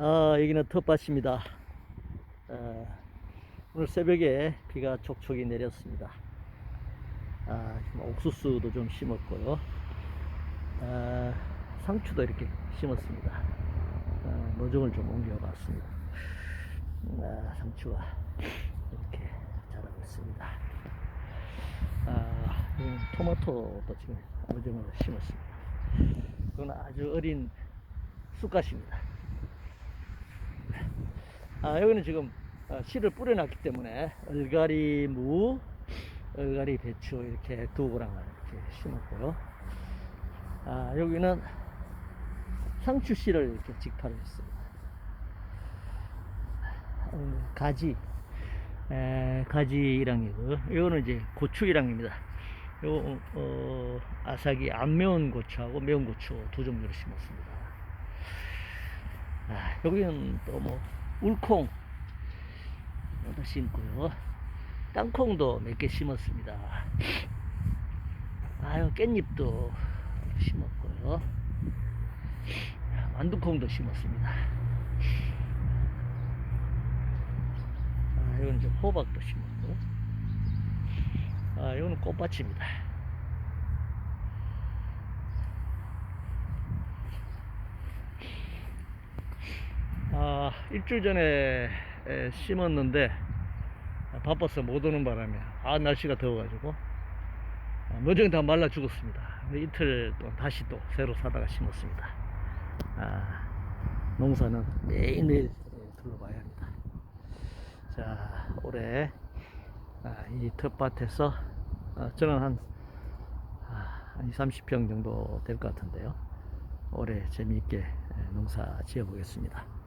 아, 여기는 텃밭입니다. 아, 오늘 새벽에 비가 촉촉이 내렸습니다. 아, 옥수수도 좀 심었고요. 아, 상추도 이렇게 심었습니다. 아, 모종을 좀 옮겨봤습니다. 아, 상추가 이렇게 자라고 있습니다. 아, 이건 토마토도 지금 모종을 심었습니다. 그건 아주 어린 쑥갓입니다. 아, 여기는 지금 어, 씨를 뿌려놨기 때문에 얼갈이 무, 얼갈이 배추 이렇게 두 고랑을 이렇게 심었고요. 아, 여기는 상추 씨를 이렇게 직파를 했습니다. 음, 가지, 에, 가지랑이고, 이거는 이제 고추 이랑입니다. 요, 어, 아삭이 안 매운 고추하고 매운 고추 두 종류를 심었습니다. 아, 여기는 또 뭐, 울콩, 도 심고요. 땅콩도 몇 개 심었습니다. 아유, 깻잎도 심었고요. 완두콩도 심었습니다. 아, 이건 이제 호박도 심었고. 아, 이거는 꽃밭입니다. 아, 일주일 전에 에, 심었는데 바빠서 못 오는 바람에 아 날씨가 더워가지고 아, 모종이 다 말라 죽었습니다. 이틀 또 다시 또 새로 사다가 심었습니다. 아, 농사는 매일매일 에, 둘러봐야 합니다. 자, 올해 아, 이 텃밭에서 아, 저는 한, 아, 한 2, 30평 정도 될 것 같은데요. 올해 재미있게 에, 농사 지어 보겠습니다.